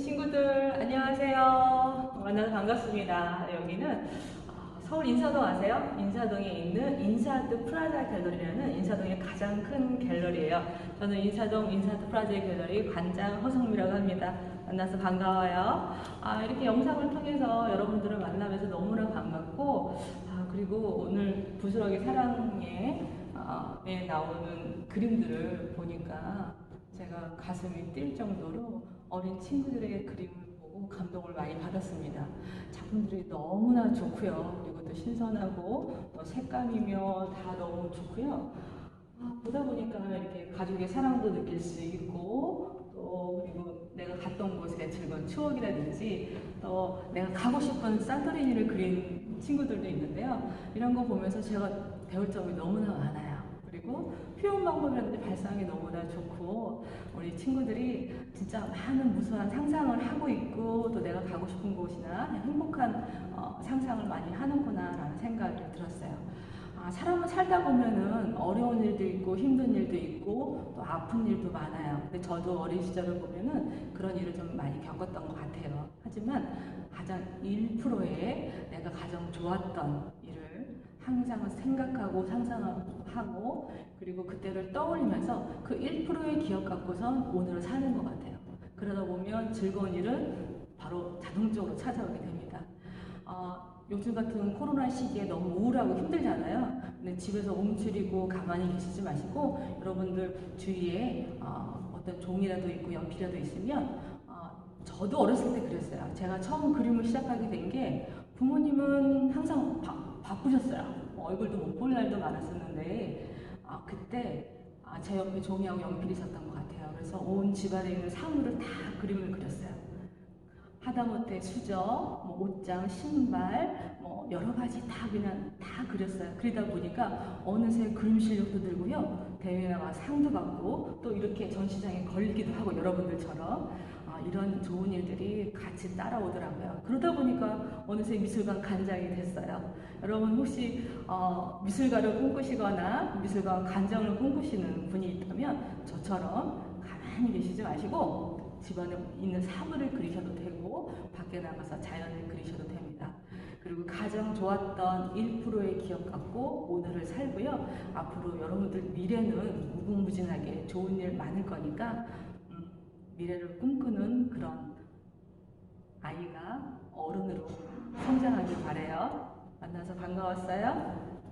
안녕하세요. 만나서 반갑습니다. 여기는 어, 서울 인사동 아세요? 인사동에 있는 인사드 프라자 갤러리라는 인사동의 가장 큰 갤러리예요. 저는 인사동 인사드 프라자 갤러리 관장 허성미라고 합니다. 만나서 반가워요. 아, 이렇게 영상을 통해서 여러분들을 만나면서 너무나 반갑고, 아, 그리고 오늘 부스러기 사랑에 어, 에 나오는 그림들을 보니까 제가 가슴이 뛸 정도로 어린 친구들의 그림을 보고 감동을 많이 받았습니다. 작품들이 너무나 좋고요. 그리고 또 신선하고 또 색감이며 다 너무 좋고요. 아, 보다 보니까 이렇게 가족의 사랑도 느낄 수 있고 또 그리고 내가 갔던 곳의 즐거운 추억이라든지 또 내가 가고 싶은 산토리니를 그린 친구들도 있는데요. 이런 거 보면서 제가 배울 점이 너무나 많아요. 그리고 표현 방법이라든지 발상이 너무나 좋고 우리 친구들이 진짜 많은 무수한 상상을 하고 있고 또 내가 가고 싶은 곳이나 행복한 어, 상상을 많이 하는구나라는 생각이 들었어요. 아, 사람은 살다 보면은 어려운 일도 있고 힘든 일도 있고 또 아픈 일도 많아요. 근데 저도 어린 시절을 보면은 그런 일을 좀 많이 겪었던 것 같아요. 하지만 가장 1%의 내가 가장 좋았던 항상 생각하고 상상하고 그리고 그때를 떠올리면서 그 1%의 기억 갖고선 오늘을 사는 것 같아요. 그러다 보면 즐거운 일은 바로 자동적으로 찾아오게 됩니다. 어, 요즘 같은 코로나 시기에 너무 우울하고 힘들잖아요. 근데 집에서 움츠리고 가만히 계시지 마시고 여러분들 주위에 어, 어떤 종이라도 있고 연필이라도 있으면 어, 저도 어렸을 때 그랬어요. 제가 처음 그림을 시작하게 된 게 부모님은 항상 바, 바쁘셨어요. 뭐 얼굴도 못 볼 날도 많았었는데 아, 그때 아, 제 옆에 종이하고 연필이 있었던 것 같아요. 그래서 온 집안에 있는 사물을 다 그림을 그렸어요. 하다못해 수저, 뭐 옷장, 신발, 뭐 여러 가지 다 그냥 다 그렸어요. 그러다 보니까 어느새 그림 실력도 늘고요. 대회 나가 상도 받고 또 이렇게 전시장에 걸리기도 하고 여러분들처럼 아, 이런 좋은 일들이 같이 따라오더라고요. 그러다 보니까 어느새 미술관 관장이 됐어요. 여러분 혹시 어, 미술가를 꿈꾸시거나 미술관 관장을 꿈꾸시는 분이 있다면 저처럼 가만히 계시지 마시고 집안에 있는 사물을 그리셔도 되고 밖에 나가서 자연을 그리셔도 됩니다. 그리고 가장 좋았던 1%의 기억 갖고 오늘을 살고요. 앞으로 여러분들 미래는 무궁무진하게 좋은 일 많을 거니까 음, 미래를 꿈꾸는 그런 아이가 어른으로 성장하길 바래요. 만나서 반가웠어요.